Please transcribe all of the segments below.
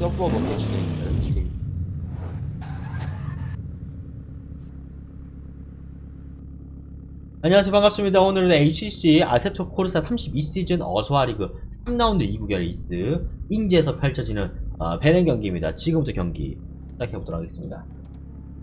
서버 먼저 진행해요 지금? 안녕하세요 반갑습니다. 오늘은 HCC 아세토 코르사 32시즌 어서와 리그 3라운드 2구 결리스 인제에서 펼쳐지는 어, 베렌 경기입니다. 지금부터 경기 시작해보도록 하겠습니다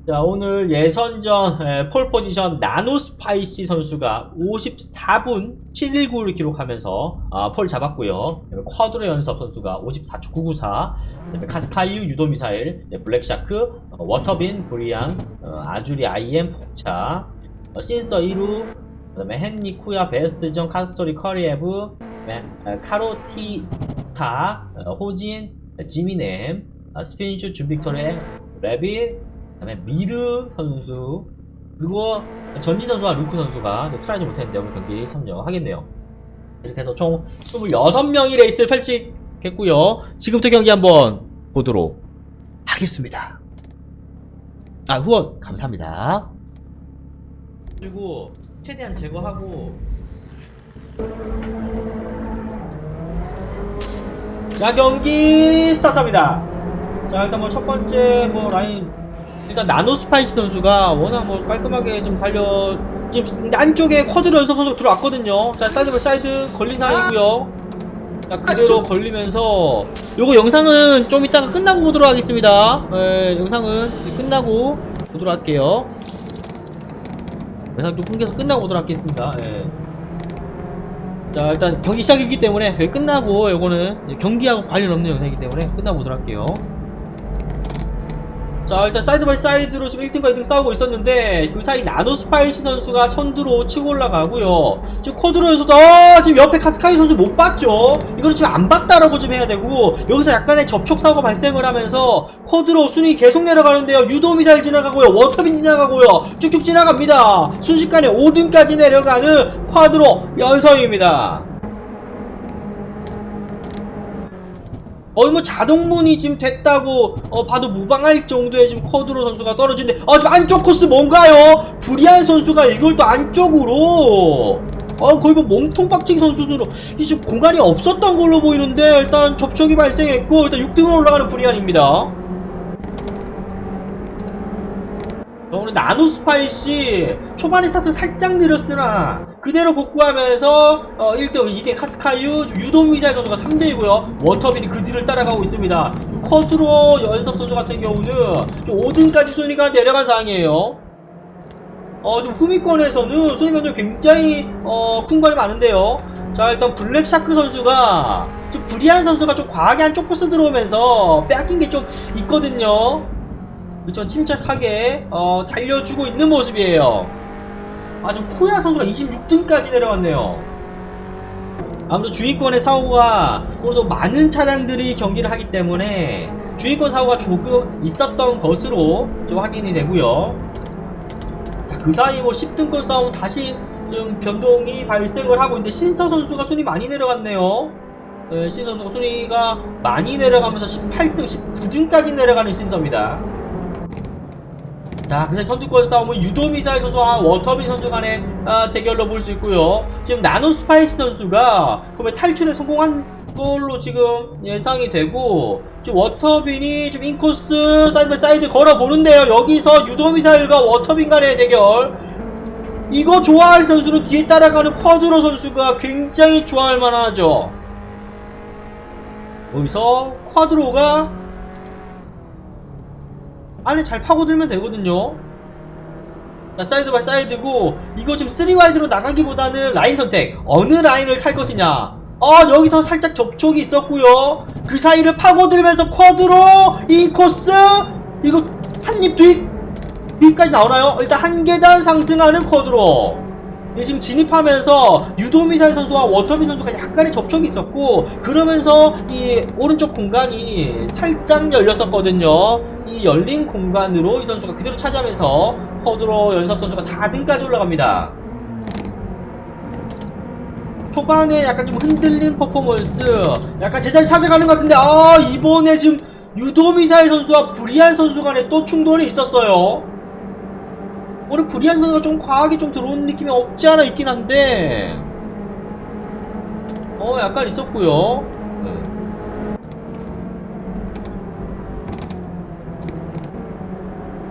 자 오늘 예선전 에, 폴 포지션 나노스파이시 선수가 54분 719를 기록하면서 아, 폴 잡았고요. 쿼드로 연섭 선수가 54초 994 그다음에 카스카이유 유도미사일 네, 블랙샤크 어, 워터빈 브리앙 어, 아주리 IM 폭차 어, 신서 1루 그 다음에 헨리 쿠야 베스트전 카스토리 커리에브 어, 호진 어, 지미넴 어, 스피니슈 준빅토레 레빗 그다음에 미르 선수 그리고 전진 선수와 루크 선수가 또 트라이지 못했는데 오늘 경기 참여하겠네요. 이렇게 해서 총 26명이 레이스를 펼치겠고요. 지금부터 경기 한번 보도록 하겠습니다. 아 후원 감사합니다. 그리고 최대한 제거하고 자 경기 스타트합니다. 자 일단 뭐 첫 번째 뭐 라인 일단 나노스파이치 선수가 워낙 뭐 깔끔하게 좀 달려 지금 안쪽에 쿼드 연속 선수가 들어왔거든요 자 사이드 바이 사이드 걸린 상황이고요 자 그대로 걸리면서 요거 영상은 좀 이따가 끝나고 보도록 하겠습니다 예, 영상은 끝나고 보도록 할게요 영상 좀 끊겨서 끝나고 오도록 하겠습니다. 예. 자 일단 경기 시작이기 때문에 여기 끝나고 요거는 경기하고 관련 없는 영상이기 때문에 끝나고 오도록 할게요. 자 일단 사이드 바이 사이드로 지금 1등과 2등 싸우고 있었는데 그 사이 나노스파이시 선수가 선두로 치고 올라가고요. 지금 코드로에서도 어, 지금 옆에 카스카이 선수 못 봤죠? 이거는 지금 안 봤다라고 좀 해야 되고 여기서 약간의 접촉 사고가 발생을 하면서 코드로 순위 계속 내려가는데요. 유도미사일 지나가고요. 워터빈 지나가고요. 쭉쭉 지나갑니다. 순식간에 5등까지 내려가는 쿼드로 연성입니다 거의 뭐 자동문이 지금 됐다고 어, 봐도 무방할 정도의 지금 쿼드로 선수가 떨어지는데 아 지금 안쪽 코스 뭔가요? 브리안 선수가 이걸 또 안쪽으로 어 거의 뭐 몸통 빡치기 선수들로 이 지금 공간이 없었던 걸로 보이는데 일단 접촉이 발생했고 일단 6등으로 올라가는 브리안입니다 어, 오늘 나노 스파이시 초반에 스타트 살짝 느렸으나 그대로 복구하면서 어, 1등, 2등 카스카유, 유도미자일 선수가 3등이고요. 워터빈이 그 뒤를 따라가고 있습니다. 컷으로 연섭 선수 같은 경우는 5등까지 순위가 내려간 상황이에요. 어, 좀 후미권에서는 순위 변동이 굉장히 어, 큰걸 많은데요. 자, 일단 블랙샤크 선수가 좀 브리안 선수가 좀 과하게 한쪽 코스 들어오면서 뺏긴 게 좀 있거든요. 좀 침착하게 어, 달려주고 있는 모습이에요. 아, 좀 쿠야 선수가 26등까지 내려왔네요. 아무래도 주의권의 사고가 그래도 많은 차량들이 경기를 하기 때문에 주의권 사고가 조금 있었던 것으로 좀 확인이 되고요. 자, 그 사이 뭐 10등권 싸움 다시 좀 변동이 발생을 하고 있는데 신서 선수가 순위 많이 내려갔네요. 네, 신서 선수가 순위가 많이 내려가면서 18등, 19등까지 내려가는 신서입니다. 자, 근데 선두권 싸움은 유도미사일 선수와 워터빈 선수 간의 아, 대결로 볼 수 있고요. 지금 나노스파이시 선수가 그러면 탈출에 성공한 걸로 지금 예상이 되고 지금 워터빈이 지금 인코스 사이드 바이 사이드 걸어보는데요. 여기서 유도미사일과 워터빈 간의 대결 이거 좋아할 선수는 뒤에 따라가는 쿼드로 선수가 굉장히 좋아할 만하죠. 여기서 쿼드로가 안에 잘 파고들면 되거든요. 자, 사이드 바이 사이드고, 이거 지금 3와이드로 나가기보다는 라인 선택. 어느 라인을 탈 것이냐. 어, 여기서 살짝 접촉이 있었고요. 그 사이를 파고들면서 쿼드로, 이 코스, 이거 한입 뒤, 뒤까지 나오나요? 일단 한 계단 상승하는 쿼드로. 지금 진입하면서 유도미사일 선수와 워터빈 선수가 약간의 접촉이 있었고 그러면서 이 오른쪽 공간이 살짝 열렸었거든요 이 열린 공간으로 이 선수가 그대로 차지하면서 허드로 연섭 선수가 4등까지 올라갑니다. 초반에 약간 좀 흔들린 퍼포먼스 약간 제자리 찾아가는 것 같은데 아 이번에 지금 유도미사일 선수와 브리안 선수 간에 또 충돌이 있었어요. 오늘 브리안 선수가 좀 과하게 좀 들어오는 느낌이 없지 않아 있긴 한데 어 약간 있었고요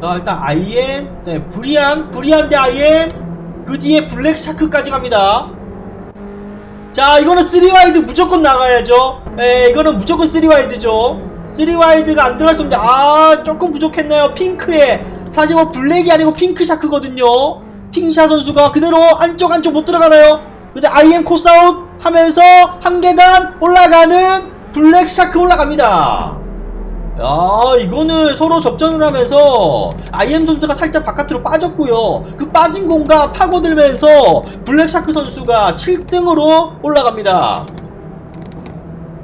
자, 일단 IM, 네, 브리안, 브리안 대 IM, 그 뒤에 블랙 샤크까지 갑니다. 자, 이거는 3와이드 무조건 나가야죠. 에, 이거는 무조건 3와이드죠. 3와이드가 안 들어갈 수 없는데, 아, 조금 부족했네요. 핑크에. 사실 뭐 블랙이 아니고 핑크 샤크거든요. 핑샤 선수가 그대로 안쪽 안쪽 못 들어가나요? 근데 IM 코스아웃 하면서 한 계단 올라가는 블랙 샤크 올라갑니다. 야, 이거는 서로 접전을 하면서 IM 선수가 살짝 바깥으로 빠졌고요. 그 빠진 공간 파고들면서 블랙샤크 선수가 7등으로 올라갑니다.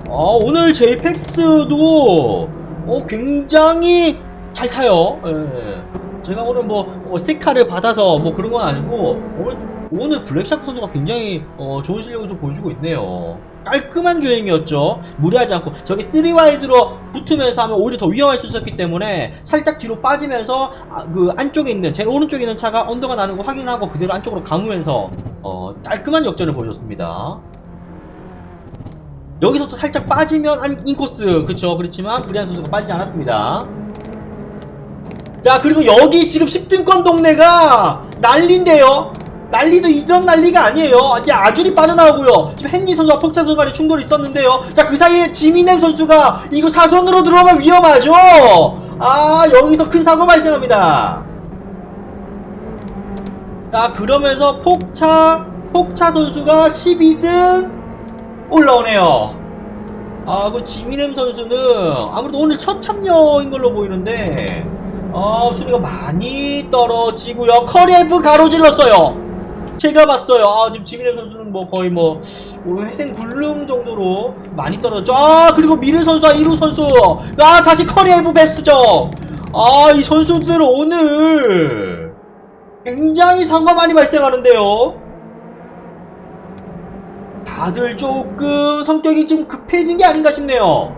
어, 오늘 제이펙스도 어, 굉장히 잘 타요. 예. 제가 오늘 뭐 어, 스테카를 받아서 뭐 그런 건 아니고 오늘, 오늘 블랙샤크 선수가 굉장히 어, 좋은 실력을 좀 보여주고 있네요. 깔끔한 주행이었죠. 무리하지 않고 저기 3와이드로 붙으면서 하면 오히려 더 위험할 수 있었기 때문에 살짝 뒤로 빠지면서 아, 그 안쪽에 있는 제 오른쪽에 있는 차가 언더가 나는 거 확인하고 그대로 안쪽으로 감으면서 어, 깔끔한 역전을 보여줬습니다. 여기서 또 살짝 빠지면 안- 인코스 그쵸 그렇지만 브리안 선수가 빠지지 않았습니다. 자 그리고 여기 지금 10등권 동네가 난리인데요 난리도 이런 난리가 아니에요. 이제 아줄이 빠져나오고요. 지금 헨리 선수와 폭차 선수 간에 충돌이 있었는데요. 자 그 사이에 지미넴 선수가 이거 사선으로 들어오면 위험하죠? 아 여기서 큰 사고 발생합니다. 자 그러면서 폭차 폭차 선수가 12등 올라오네요. 아, 그 지미넴 선수는 아무래도 오늘 첫 참여인 걸로 보이는데, 아, 순위가 많이 떨어지고요. 커리에프 가로질렀어요. 제가 봤어요. 아, 지금 지미넴 선수는 뭐 거의 뭐, 뭐 회생 불능 정도로 많이 떨어졌죠. 아, 그리고 미르 선수와 이루 선수. 아, 다시 커리에프 베스트죠. 아, 이 선수들 오늘 굉장히 상과 많이 발생하는데요. 다들 조금 성격이 좀 급해진 게 아닌가 싶네요.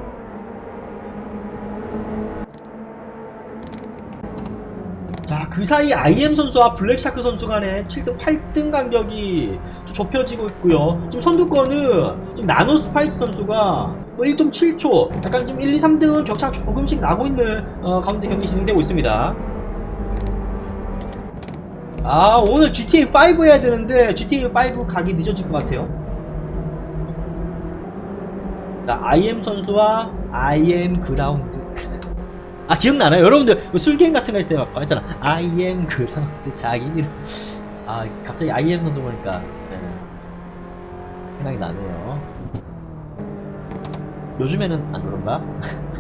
자, 그 사이 IM 선수와 블랙샤크 선수 간의 7등, 8등 간격이 또 좁혀지고 있고요. 지금 선두권은 지금 나노 스파이츠 선수가 1.7초, 약간 좀 1, 2, 3등은 격차가 조금씩 나고 있는 어, 가운데 경기 진행되고 있습니다. 아, 오늘 GTA5 해야 되는데 GTA5 가기 늦어질 것 같아요. 자, IM 선수와 IM 그라운드. 아, 기억나나요? 여러분들, 그 술게임 같은 거 할 때 막 했잖아. IM 그라운드, 자기 이름. 아, 갑자기 IM 선수 보니까, 네. 생각이 나네요. 요즘에는 안 그런가?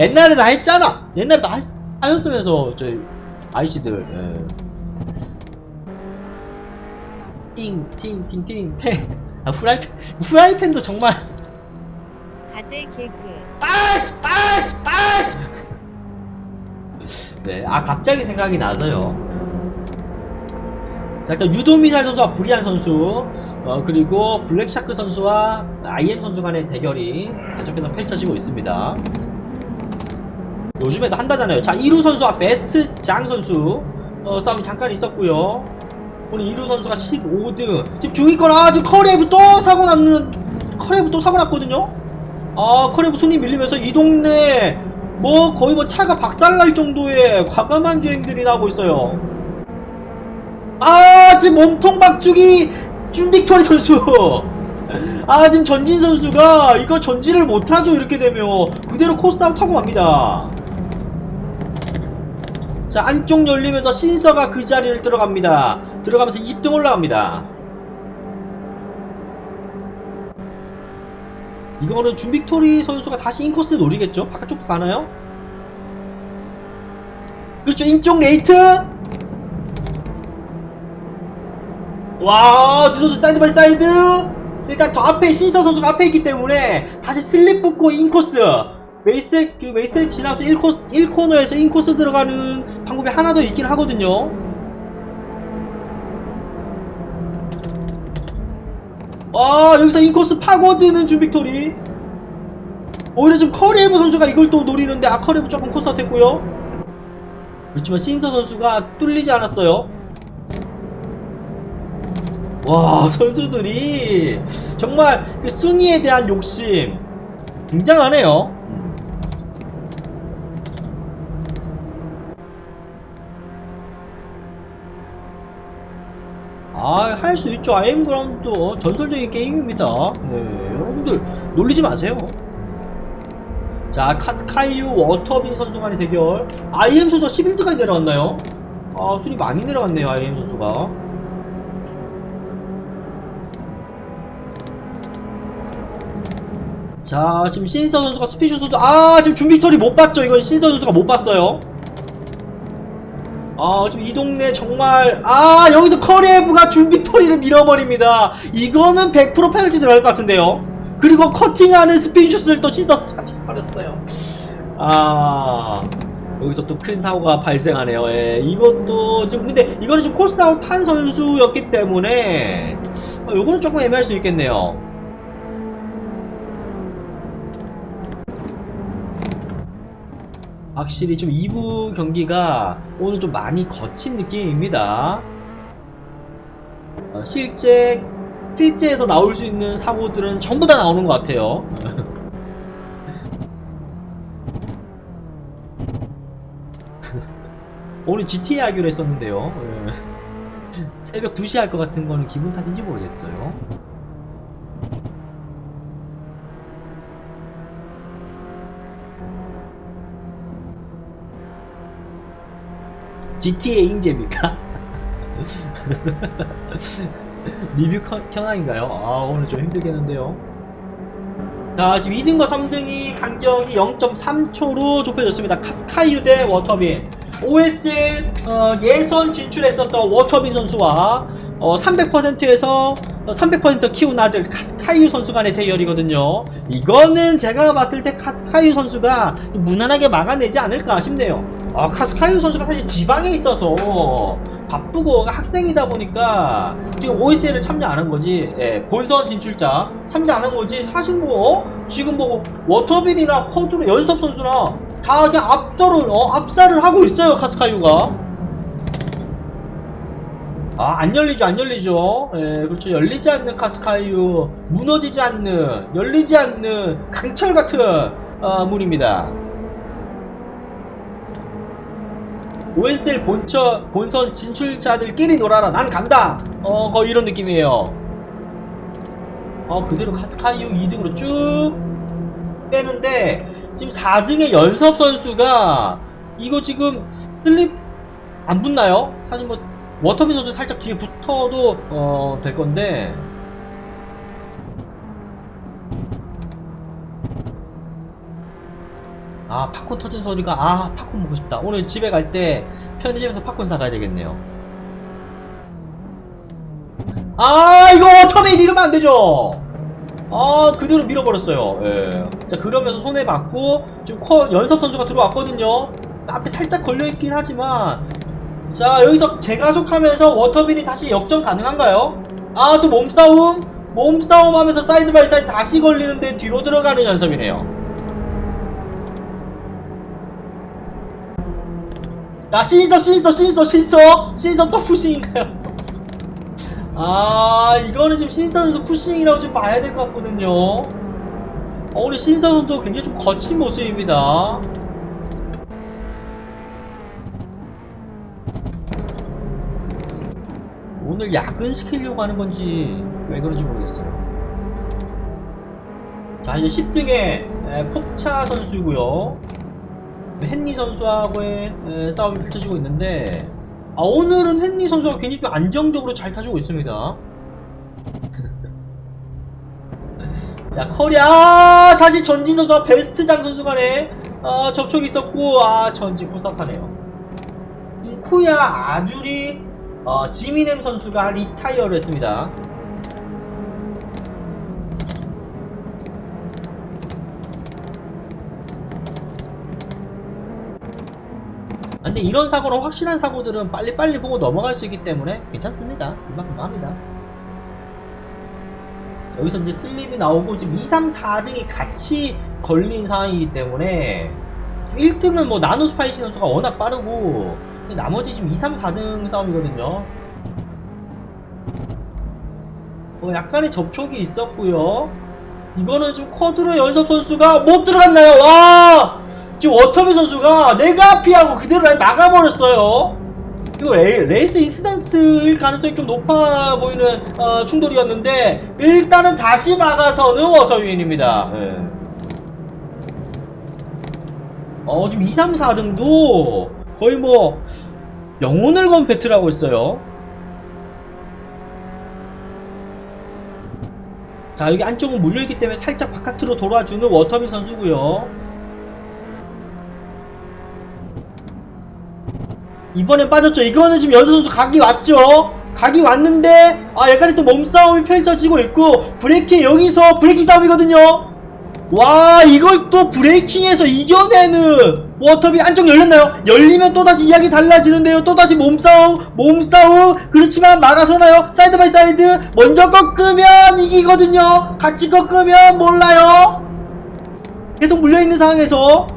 옛날에 나 했잖아! 옛날에 나 하- 하였으면서, 저희, 아이씨들, 예. 띵, 띵, 띵, 띵, 탱. 아, 후라이팬, 후라이팬도 정말. 가재 개그 빠시! 빠시! 빠시! 네, 아, 갑자기 생각이 나서요. 자, 일단 유도미살 선수와 브리안 선수, 어, 그리고 블랙샤크 선수와 IM 선수 간의 대결이 계속해서 펼쳐지고 있습니다. 요즘에도 한다잖아요. 자, 이루 선수와 베스트 장 선수, 어, 싸움이 잠깐 있었고요. 오늘 이루 선수가 15등. 지금 중위권, 아, 지금 커리에브 또 사고 났는, 커리에브 또 사고 났거든요? 아, 커리브 순위 밀리면서 이 동네 뭐 거의 뭐 차가 박살날 정도의 과감한 주행들이 나오고 있어요. 아, 지금 몸통 박주기 준빅토리 선수. 아, 지금 전진 선수가 이거 전진을 못하죠. 이렇게 되면 그대로 코스아웃 하고 맙니다. 자, 안쪽 열리면서 신서가 그 자리를 들어갑니다. 들어가면서 20등 올라갑니다. 이거는 준빅토리 선수가 다시 인코스 노리겠죠? 바깥쪽 가나요? 그렇죠. 인쪽 레이트! 와 두선수 사이드 바이 사이드! 일단 더 앞에 신서 선수가 앞에 있기 때문에 다시 슬립 붙고 인코스! 웨이스트 그 웨이스트를 지나서 1코스 1코너에서 인코스 들어가는 방법이 하나 더 있긴 하거든요 아 여기서 인코스 파고드는 준빅토리. 오히려 지금 커리에브 선수가 이걸 또 노리는데 아 커리에브 조금 코스아웃 했고요. 그렇지만 신서 선수가 뚫리지 않았어요. 와 선수들이 정말 그 순위에 대한 욕심 굉장하네요 아, 할 수 있죠. IM 그라운드 어, 전설적인 게임입니다. 네, 여러분들 놀리지 마세요. 자, 카스카이유 워터빈 선수 간의 대결. IM 선수가 11등까지 내려갔나요? 아, 순위 많이 내려갔네요, IM 선수가. 자, 지금 신서 선수가 스피슈 선수, 아, 지금 준비 털이 못 봤죠? 이건 신서 선수가 못 봤어요. 아, 지금 이 동네 정말, 아, 여기서 커리에브가 준비털이를 밀어버립니다. 이거는 100% 페널티 들어갈 것 같은데요. 그리고 커팅하는 스피슈스를 또 신서 선수가 쳐버렸어요. 아, 여기서 또 큰 사고가 발생하네요. 예, 이것도 지금, 근데 이거는 지금 코스아웃 탄 선수였기 때문에, 어, 요거는 조금 애매할 수 있겠네요. 확실히 좀 2부 경기가 오늘 좀 많이 거친 느낌입니다. 어, 실제 실제에서 나올 수 있는 사고들은 전부 다 나오는 것 같아요. 오늘 GTA 하기로 했었는데요. 예. 새벽 2시 할 것 같은 거는 기분 탓인지 모르겠어요. GTA 인재입니까? 리뷰 커- 현황인가요? 아 오늘 좀 힘들겠는데요. 자 지금 2등과 3등이 간격이 0.3초로 좁혀졌습니다. 카스카이유 대 워터빈. OSL 어, 예선 진출했었던 워터빈 선수와 어, 300%에서 300% 키운 아들 카스카이유 선수 간의 대결이거든요. 이거는 제가 봤을 때 카스카이유 선수가 무난하게 막아내지 않을까 싶네요 아, 카스카이유 선수가 사실 지방에 있어서 바쁘고 학생이다 보니까 지금 OSL을 참여 안 한 거지. 예, 본선 진출자 참여 안 한 거지. 사실 뭐 어? 지금 뭐 워터빈이나 커드로 연습 선수나 다 그냥 압도를 어, 압살을 하고 있어요. 카스카이유가. 아, 안 열리죠, 안 열리죠. 예, 그렇죠. 열리지 않는 카스카이유, 무너지지 않는, 열리지 않는 강철 같은 어, 문입니다. OSL 본처, 본선 진출자들끼리 놀아라. 난 간다. 어, 거의 이런 느낌이에요. 어, 그대로 카스카이유 2등으로 쭉 빼는데, 지금 4등의 연섭 선수가, 이거 지금 슬립 안 붙나요? 사실 뭐, 워터빈 선수 살짝 뒤에 붙어도, 어, 될 건데, 아 팝콘 터진 소리가 아 팝콘 먹고 싶다. 오늘 집에 갈 때 편의점에서 팝콘 사가야 되겠네요. 아 이거 워터메인 이러면 안 되죠? 아 그대로 밀어버렸어요. 예. 자 그러면서 손에 맞고 지금 커 연섭 선수가 들어왔거든요. 앞에 살짝 걸려있긴 하지만. 자 여기서 재가속하면서 워터빈이 다시 역전 가능한가요? 아 또 몸싸움? 몸싸움 하면서 사이드 바이 사이드 다시 걸리는데 뒤로 들어가는 연섭이네요 나 신서 신서 신서 신서. 신서 또 푸싱인가요? 아 이거는 지금 선수 푸싱이라고 좀 봐야 될 것 같거든요. 어, 오늘 신서 선수 굉장히 좀 거친 모습입니다. 오늘 야근 시키려고 하는 건지 왜 그런지 모르겠어요. 자 이제 10등에 폭차 선수고요 헨리 선수하고의 에, 싸움이 펼쳐지고 있는데 아, 오늘은 헨리 선수가 굉장히 좀 안정적으로 잘 타주고 있습니다. 자 커리아 아, 자지 전진 선수와 베스트장 선수 간에 아, 접촉이 있었고 아 전진 포섭하네요. 쿠야 아주리 어, 지미넴 선수가 리타이어를 했습니다. 근데 이런 사고는 확실한 사고들은 빨리빨리 보고 넘어갈 수 있기 때문에 괜찮습니다. 금방금방 합니다. 여기서 이제 슬립이 나오고 지금 2, 3, 4등이 같이 걸린 상황이기 때문에 1등은 뭐 나노 스파이시 선수가 워낙 빠르고 나머지 지금 2, 3, 4등 싸움이거든요. 뭐 약간의 접촉이 있었고요. 이거는 지금 쿼드로 연섭 선수가 못 들어갔나요? 와! 지금 워터비 선수가 내가 피하고 그대로 라인 막아버렸어요. 이거 레, 레이스 인스턴트 포인트일 가능성이 좀 높아 보이는 어, 충돌이었는데 일단은 다시 막아서는 워터윈입니다. 예. 어, 지금 2, 3, 4등도 거의 뭐 영혼을 건 배틀 하고 있어요. 자, 여기 안쪽은 물려있기 때문에 살짝 바깥으로 돌아주는 워터빈 선수고요. 이번엔 빠졌죠. 이거는 지금 연수 선수 각이 왔죠. 각이 왔는데 아 약간의 또 몸싸움이 펼쳐지고 있고 브레이킹 여기서 브레이킹 싸움이거든요. 와 이걸 또 브레이킹에서 이겨내는 워터비 안쪽 열렸나요? 열리면 또다시 이야기 달라지는데요 또다시 몸싸움 몸싸움 그렇지만 막아서나요? 사이드 바이 사이드 먼저 꺾으면 이기거든요 같이 꺾으면 몰라요 계속 물려있는 상황에서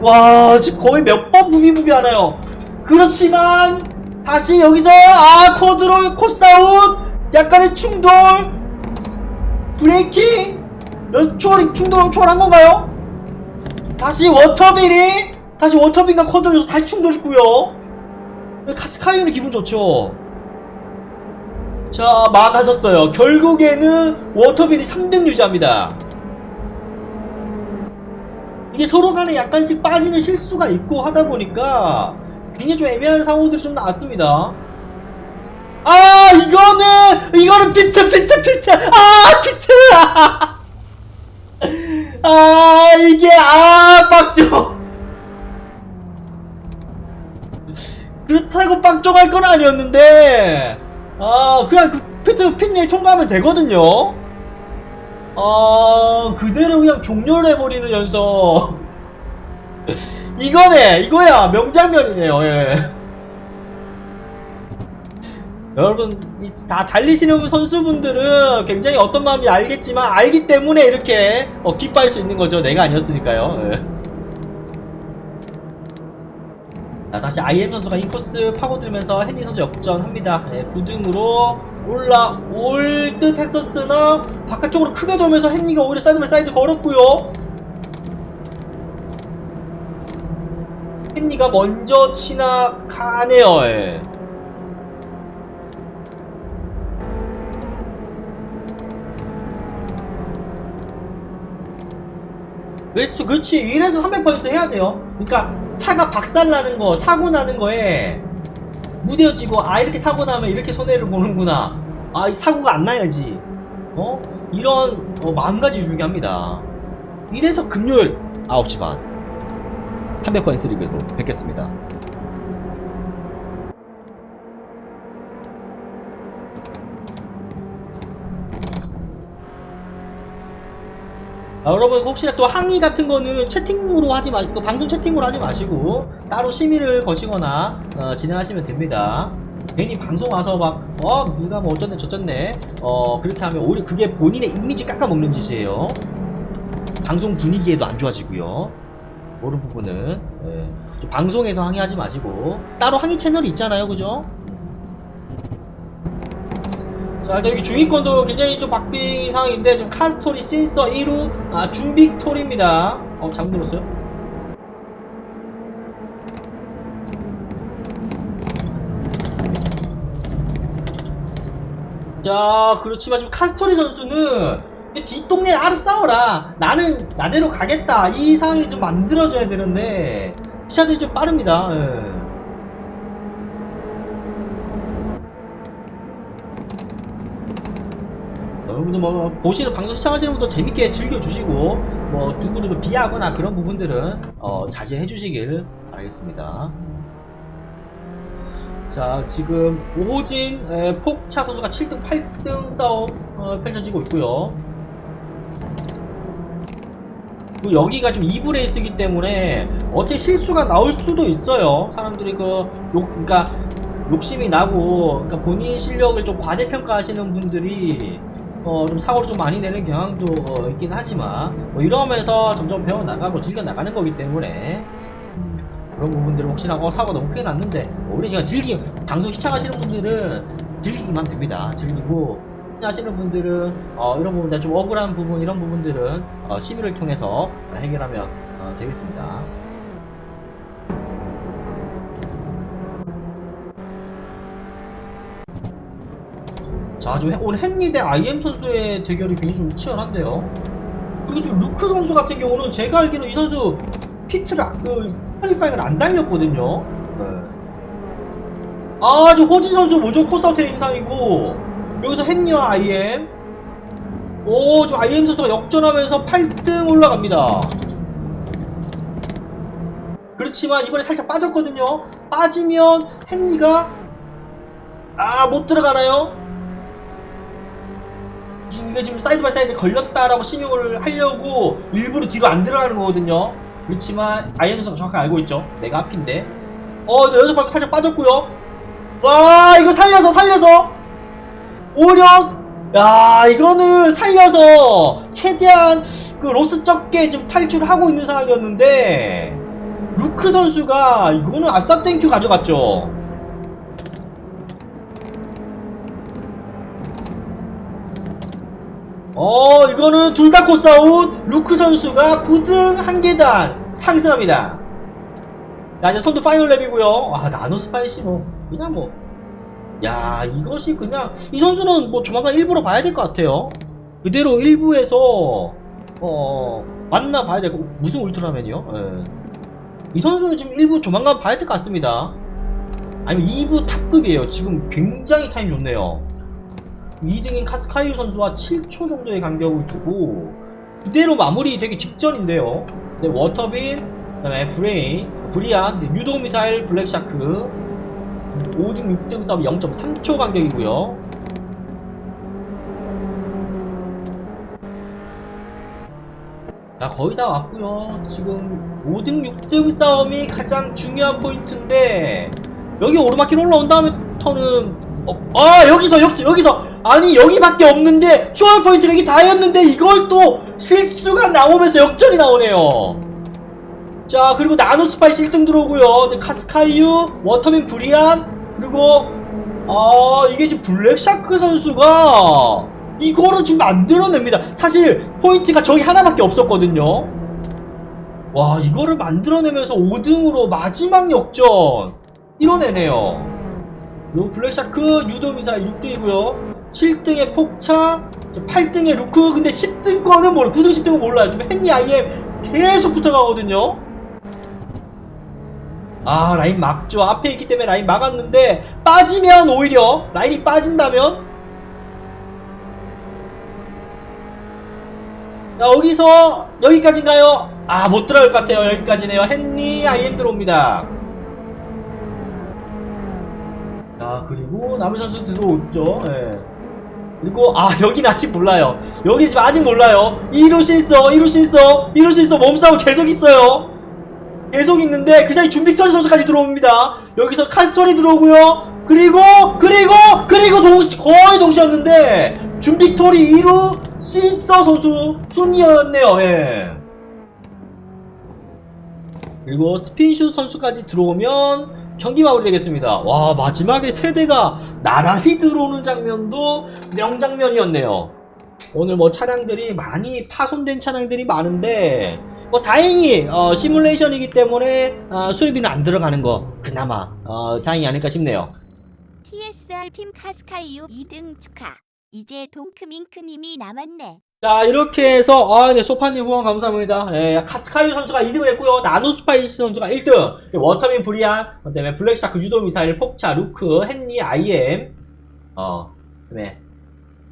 와 지금 거의 몇 번 무비무비 하나요 그렇지만 다시 여기서 아 코드로 코스아웃 약간의 충돌 브레이킹 연 초월 충돌 초월한 건가요? 다시 워터빈이 다시 워터빈과 쿼드로에서 다시 충돌 있고요. 카스카이는 기분 좋죠. 자 막아섰어요. 결국에는 워터빈이 3등 유지합니다. 이게 서로 간에 약간씩 빠지는 실수가 있고 하다 보니까 굉장히 좀 애매한 상황들이 좀 나왔습니다. 아 이거는 이거는 피트 피트 피트. 아 피트. 아 이게 아 빡종 그렇다고 빡종할 건 아니었는데 아 그냥 그 피트 핀일 통과하면 되거든요 아 그대로 그냥 종료를 해버리는 연속 이거네 이거야 명장면이네요 예. 여러분 이- 다 달리시는 선수분들은 굉장히 어떤 마음인지 알겠지만 알기 때문에 이렇게 어, 기뻐할 수 있는 거죠 내가 아니었으니까요 예. 자 다시 IM 선수가 인코스 파고들면서 헨리 선수 역전합니다 예, 9등으로 올라올 듯 했었으나 바깥쪽으로 크게 돌면서 헨리가 오히려 사이드 바이 사이드 걸었고요 헨리가 먼저 지나가네요 예. 그렇지, 그렇지. 이래서 300% 해야 돼요. 그러니까 차가 박살나는 거, 사고 나는 거에 무뎌지고 아 이렇게 사고 나면 이렇게 손해를 보는구나. 아, 이 사고가 안 나야지. 어? 이런 어, 마음가짐이 중요합니다. 이래서 금요일 9시 반 300% 리뷰로 뵙겠습니다. 아, 여러분 혹시나 또 항의 같은 거는 채팅으로 하지 마시고 방송 채팅으로 하지 마시고 따로 심의를 거시거나 어, 진행하시면 됩니다. 괜히 방송 와서 막 어 누가 뭐 어쩌네 저쩌네 어 그렇게 하면 오히려 그게 본인의 이미지 깎아먹는 짓이에요. 방송 분위기에도 안 좋아지고요. 그런 부분은 예. 또 방송에서 항의하지 마시고 따로 항의 채널이 있잖아요, 그죠? 자, 일단 여기 중위권도 굉장히 좀 박빙 상황인데, 지금 카스토리, 신서, 1루, 아, 준빅톨입니다. 어, 잘못 들었어요? 자, 그렇지만 지금 카스토리 선수는 이 뒷동네 알아서 싸워라. 나는 나대로 가겠다. 이 상황이 좀 만들어져야 되는데, 시차들이 좀 빠릅니다. 예. 여러분들 뭐 보시는 방송 시청하시는 분도 재밌게 즐겨주시고 뭐 누구를 비하거나 그런 부분들은 어, 자제해 주시길 바라겠습니다. 자 지금 오호진 에, 폭차 선수가 7등 8등 싸움 어, 펼쳐지고 있고요. 그리고 여기가 좀 2부 레이스이기 때문에 어떻게 실수가 나올 수도 있어요. 사람들이 그 욕, 그러니까 욕심이 나고 그러니까 본인 실력을 좀 과대평가하시는 분들이 어, 좀 사고를 좀 많이 내는 경향도 어, 있긴 하지만 뭐 이러면서 점점 배워나가고 즐겨나가는 거기 때문에 음, 그런 부분들을 혹시나 어 사고 너무 크게 났는데 오히려 제가 즐기 방송 시청하시는 분들은 즐기기만 됩니다 즐기고 하시는 분들은 어, 이런 부분들 좀 억울한 부분 이런 부분들은 어, 시위를 통해서 해결하면 어, 되겠습니다 자, 좀 오늘 헨리 대 IM 선수의 대결이 굉장히 좀 치열한데요. 그리고 좀 루크 선수 같은 경우는 제가 알기로 이 선수 피트를, 안- 그, 퀄리파잉을 안 달렸거든요. 네. 아, 저 호진 선수 모조 코스아웃의 인상이고, 여기서 헨리와 IM. 오, 저 IM 선수가 역전하면서 8등 올라갑니다. 그렇지만 이번에 살짝 빠졌거든요. 빠지면 헨리가 아, 못 들어가나요? 지금 이게 지금 사이드 바이 사이드 걸렸다라고 신용을 하려고 일부러 뒤로 안 들어가는 거거든요. 그렇지만 선수 정확하게 알고 있죠. 내가 앞인데. 어, 네, 여기서 방금 살짝 빠졌고요. 와, 이거 살려서 살려서 오히려 야, 이거는 살려서 최대한 그 로스 적게 좀 탈출하고 있는 상황이었는데 루크 선수가 이거는 아싸 땡큐 가져갔죠. 어, 이거는 둘 다 코스아웃. 루크 선수가 9등 한 계단 상승합니다. 자, 이제 선두 파이널 랩이고요. 아, 나노 스파이시 뭐, 그냥 뭐. 야, 이것이 그냥, 이 선수는 뭐 조만간 일부러 봐야 될 것 같아요. 그대로 1부에서, 어, 만나 봐야 되고, 무슨 울트라맨이요? 예. 이 선수는 지금 1부 조만간 봐야 될 것 같습니다. 아니면 2부 탑급이에요. 지금 굉장히 타임 좋네요. 2등인 카스카이유 선수와 7초 정도의 간격을 두고 그대로 마무리 되기 직전인데요. 네, 워터빈, 그다음에 브레인, 브리안, 네, 유도 미사일, 블랙샤크 5등, 6등 싸움 0.3초 간격이고요. 자, 거의 다 왔고요. 지금 5등, 6등 싸움이 가장 중요한 포인트인데 여기 오르막길 올라온 다음에 턴은 어, 아 여기서 여기 여기서 아니 여기밖에 없는데 추월 포인트가 여기 다였는데 이걸 또 실수가 나오면서 역전이 나오네요. 자 그리고 나노 스파이시 1등 들어오고요. 네, 카스카이유, 워터민 브리안 그리고 아 이게 지금 블랙샤크 선수가 이거를 지금 만들어냅니다. 사실 포인트가 저기 하나밖에 없었거든요. 와 이거를 만들어내면서 5등으로 마지막 역전 이뤄내네요. 요 블랙샤크 유도미사일 6등이고요. 7등의 폭차, 8등의 루크, 근데 10등권은 몰라. 9등, 10등은 몰라요. 좀 헨리 IM 계속 붙어가거든요. 아, 라인 막죠. 앞에 있기 때문에 라인 막았는데, 빠지면 오히려, 라인이 빠진다면, 자, 여기서, 여기까지인가요? 아, 못 들어갈 것 같아요. 여기까지네요. 헨리 IM 들어옵니다. 자 그리고 남은 선수 들어오죠 예. 그리고 아 여기는 아직 몰라요. 여기 지금 아직 몰라요. 1루 실서 1루 실서 1루 실서 몸싸움 계속 있어요. 계속 있는데 그 사이 준빅터리 선수까지 들어옵니다. 여기서 카스토리 들어오고요. 그리고 그리고 그리고 동시, 거의 동시였는데 준빅토리 1루 실서 선수 순이었네요. 예. 그리고 스핀슛 선수까지 들어오면 경기 마무리되겠습니다. 와 마지막에 세대가 나란히 들어오는 장면도 명장면이었네요. 오늘 뭐 차량들이 많이 파손된 차량들이 많은데 뭐 다행히 어, 시뮬레이션이기 때문에 어, 수리비는 안 들어가는 거 그나마 어, 다행이 아닐까 싶네요. TSR 팀 카스카이유 2등 축하. 이제 동크밍크님이 남았네. 자 이렇게 해서 아, 네, 소파님 후원 감사합니다. 예, 카스카이 선수가 2등을 했고요. 나노스파이시 선수가 1등. 워터민 브리안, 그다음에 블랙샤크 유도 미사일 폭차 루크 헨리 IM, 어, 그다음에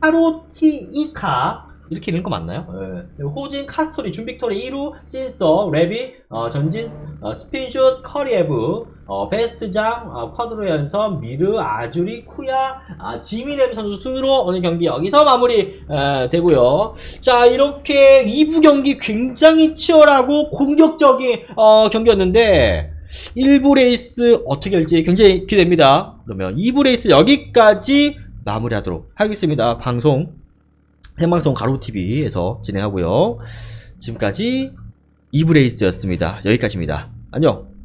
하로티 이카 이렇게 읽는 거 맞나요? 예. 그리고 호진 카스토리 준빅토리 1루 신서 레비 어, 전진 어, 스핀슛 커리에브 어, 베스트장 어, 쿼드로 연선 미르 아주리 쿠야 아, 지미넴 선수 순으로 오늘 경기 여기서 마무리 에, 되고요. 자 이렇게 2부 경기 굉장히 치열하고 공격적인 어, 경기였는데 1부 레이스 어떻게 할지 굉장히 기대됩니다. 그러면 2부 레이스 여기까지 마무리하도록 하겠습니다. 방송 생방송 가로TV에서 진행하고요. 지금까지 2부 레이스였습니다. 여기까지입니다. 안녕.